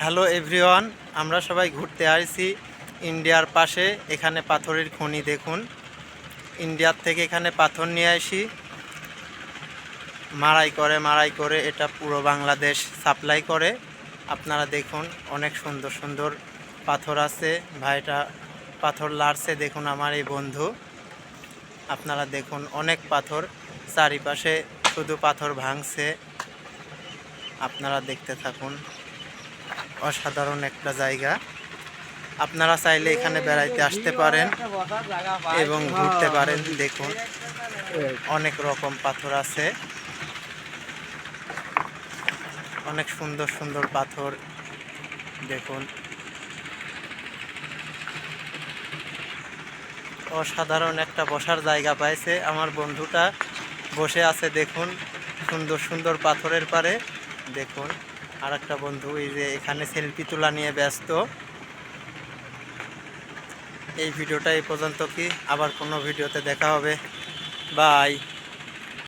Hello everyone, আমরা সবাই ঘুরতে আসছি ইন্ডিয়ার পাশে, এখানে পাথরের খনি দেখুন। ইন্ডিয়ার থেকে এখানে পাথর নিয়ে আসি। মারাই করে মারাই করে, এটা পুরো বাংলাদেশ সাপ্লাই করে। আপনারা দেখুন, অনেক সুন্দর সুন্দর পাথর আছে। ভাইটা পাথর লাড়ছে দেখুন আমার এই বন্ধু। আপনারা দেখুন, অনেক পাথর, চারিপাশে শুধু পাথর ভাঙছে। আপনারা দেখতে থাকুন। অসাধারণ একটা জায়গা। আপনারা চাইলে এখানে বেড়াইতে আসতে পারেন এবং ঘুরতে পারেন, দেখুন। অনেক রকম পাথর আছে। অনেক সুন্দর সুন্দর পাথর, দেখুন। অসাধারণ একটা বসার জায়গা পাইছে। আমার বন্ধুটা বসে আছে, দেখুন। সুন্দর সুন্দর পাথরের পারে, দেখুন। আর একটা বন্ধু, এই যে এখানে সেলফি তোলা নিয়ে ব্যস্ত। এই ভিডিওটা এই পর্যন্ত কি? আবার কোনো ভিডিওতে দেখা হবে। বাই।